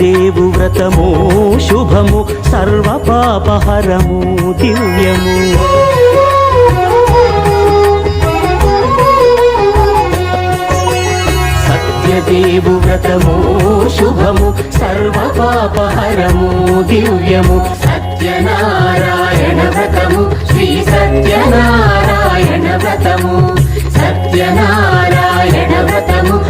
దేవు వ్రతము శుభము సర్వ పాపహరము దివ్యము. సత్యదేవు వ్రతము శుభము సర్వ పాపహరము దివ్యము. సత్యనారాయణ వ్రతము శ్రీ సత్యనారాయణ వ్రతము. సత్యనారాయణ వ్రతము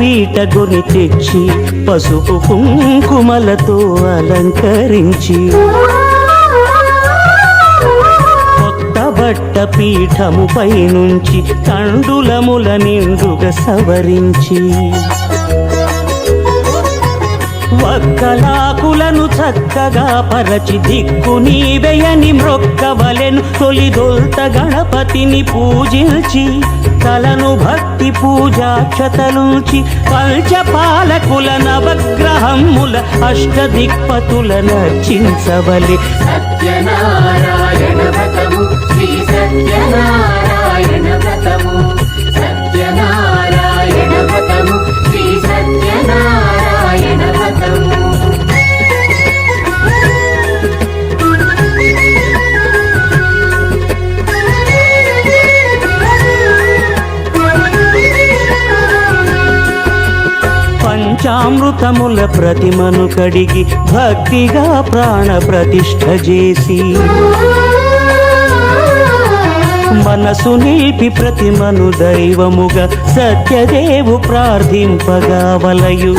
పీట పీటగుని తెచ్చి పసుపు కుంకుమలతో అలంకరించి కొత్త బట్ట పీఠముపై నుంచి తండులముల నిండుగా సవరించి వక్కలాకులను చక్కగా పరచి దిక్కు నీవేయని మ్రొక్కవలెను తొలిదొల్త గణపతిని పూజించి తలను భక్తి పూజా క్షతలుంచి పంచపాలకుల నవగ్రహముల అష్టదిక్పతుల నర్చించవలి. సత్యనారాయణ పంచామృతముల ప్రతిమను కడిగి భక్తిగా ప్రాణ ప్రతిష్ఠ చేసి మనసు నిలిపి ప్రతిమను దైవముగా సత్యదేవు ప్రార్థింపగా వలయు.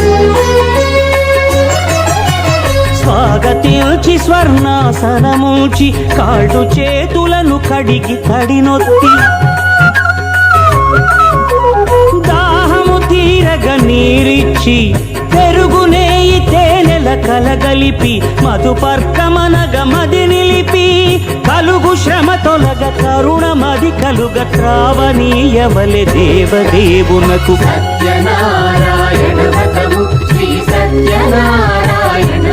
స్వాగతించి స్వర్ణాసనముంచి కాళ్ళు చేతులను కడిగి తడినొత్తి దాహము తీరగ నీరిచ్చి తిరుగునే తేనెల కలగలిపి మధుపర్కమనగ మది నిలిపి కలుగు శ్రమ తొలగ కరుణమది కలుగ త్రావనీయవలె దేవదేవునకు. సత్యనారాయణ శ్రీ సత్యనారాయణ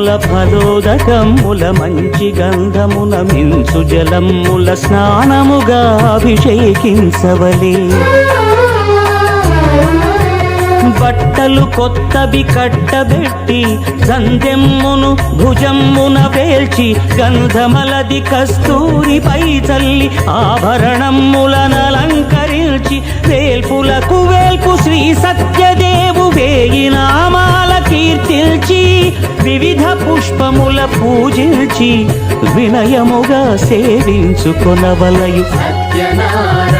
పంచామృతముల ఫలోదకముల మంచి గంధమున మించు జలముల స్నానముగా అభిషేకించవలే. బట్టలు కొత్తవి కట్టబెట్టి సంధ్యమ్మును భుజమ్మున పేల్చి గంధమలది కస్తూరిపై చల్లి ఆభరణములనలంకరించి వేల్పులకు వేల్పు శ్రీ సత్యదేవు వివిధ పుష్పముల పూజించి వినయముగా సేవించుకొనవలయు. సత్యనారాయణ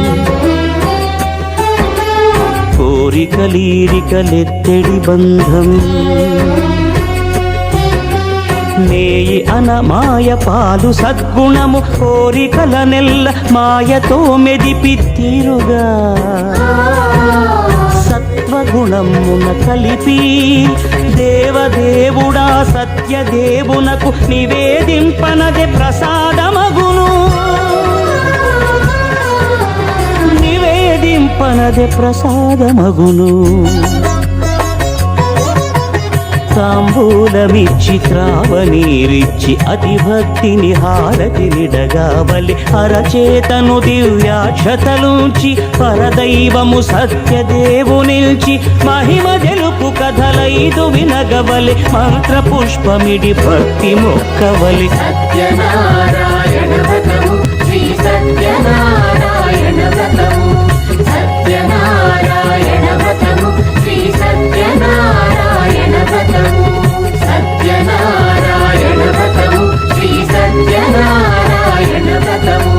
కోరికలీరికలెత్తెడి బంధం. నేయి అనమాయ పాలు సద్గుణము కోరికల నెల్ల మాయతో మెదిపిత్తిరుగా సత్వగుణమున కలిపి దేవదేవుడా సత్యదేవునకు నివేదింపనదే ప్రసాదమగు నివేదింపనదే ప్రసాదమగును. తాంబూలమిచ్చి త్రావనీరిచ్చి అతి భక్తిని హారతి నిడగావలి. అరచేతను దివ్యాక్షతలుంచి పరదైవము సత్యదేవునిల్చి మహిమ తెలుపు కథలైదు వినగవలి. మంత్ర పుష్పమిడి భక్తి మొక్కవలి. సత్యనారాయణ శ్రీ సత్యనారాయణ సత్యనారాయణ వ్రతము సత్యనారాయణ వ్రతము శ్రీ సత్యనారాయణ వ్రతము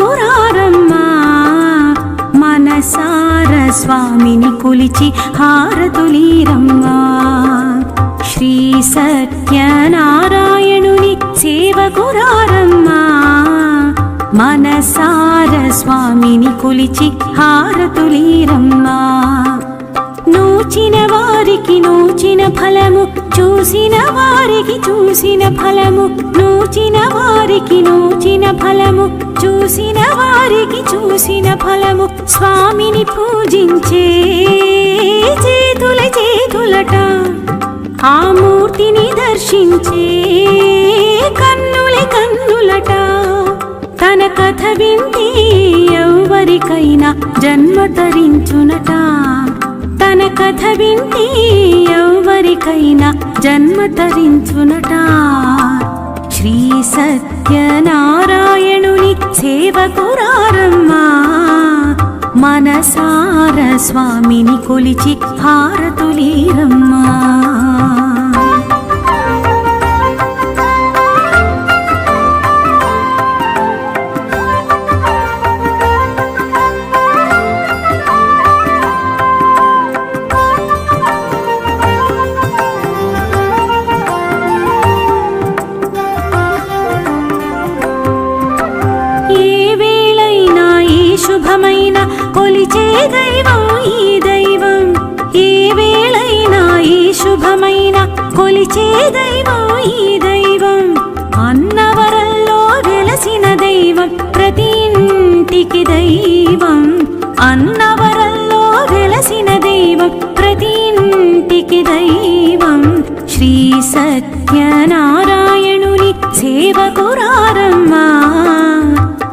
కొరారమ్మా మనసార స్వామిని కొలిచి హారతులీరమ్మా. శ్రీ సత్యనారాయణుని సేవకురారమ్మా మనసార స్వామిని కొలిచి హారతులీరమ్మా. చూచిన వారికి నూచిన ఫలము చూసిన వారికి చూసిన ఫలము నూచిన వారికి నూచిన ఫలము చూసిన వారికి చూసిన ఫలము. స్వామిని పూజించే చేతుల చేతులట ఆ మూర్తిని దర్శించే కన్నుల కన్నులట. తన కథ వింటే ఎవరికైనా జన్మ తరించునట. తన కథ వింటి ఎవరికైనా జన్మ తరించునట. శ్రీ సత్యనారాయణుని సేవకురారమ్మా మనసార స్వామిని కొలిచి హారతులీరమ్మా. కొలిచే దైవం ఈ దైవం. ఏ వేళైనా ఈ శుభమైన కొలిచే దైవం ఈ దైవం. అన్నవరంలో వెలసిన దైవం ప్రతి ఇంటికి దైవం. అన్నవరంలో వెలసిన దైవం ప్రతి ఇంటికి దైవం. శ్రీ సత్యనారాయణుని సేవకురారమ్మా.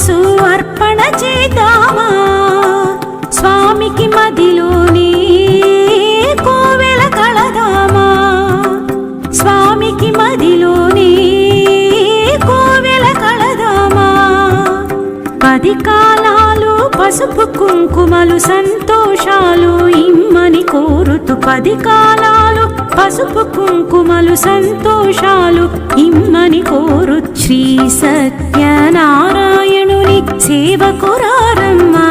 మనసు అర్పణ చేద్దామా? స్వామికి మదిలోని కోవెల కళదామా స్వామికి మదిలోని కోవెల కళదామా పది కాలాలు పసుపు కుంకుమలు సంతోషాలు ఇమ్మని కోరుతూ పది కాలాలు పసుపు కుంకుమలు సంతోషాలు ఇమ్మని కోరు శ్రీ సత్యనారాయణుని సేవకురారమ్మా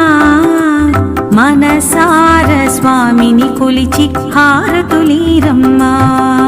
మనసార స్వామిని కొలిచి హారతులీరమ్మా.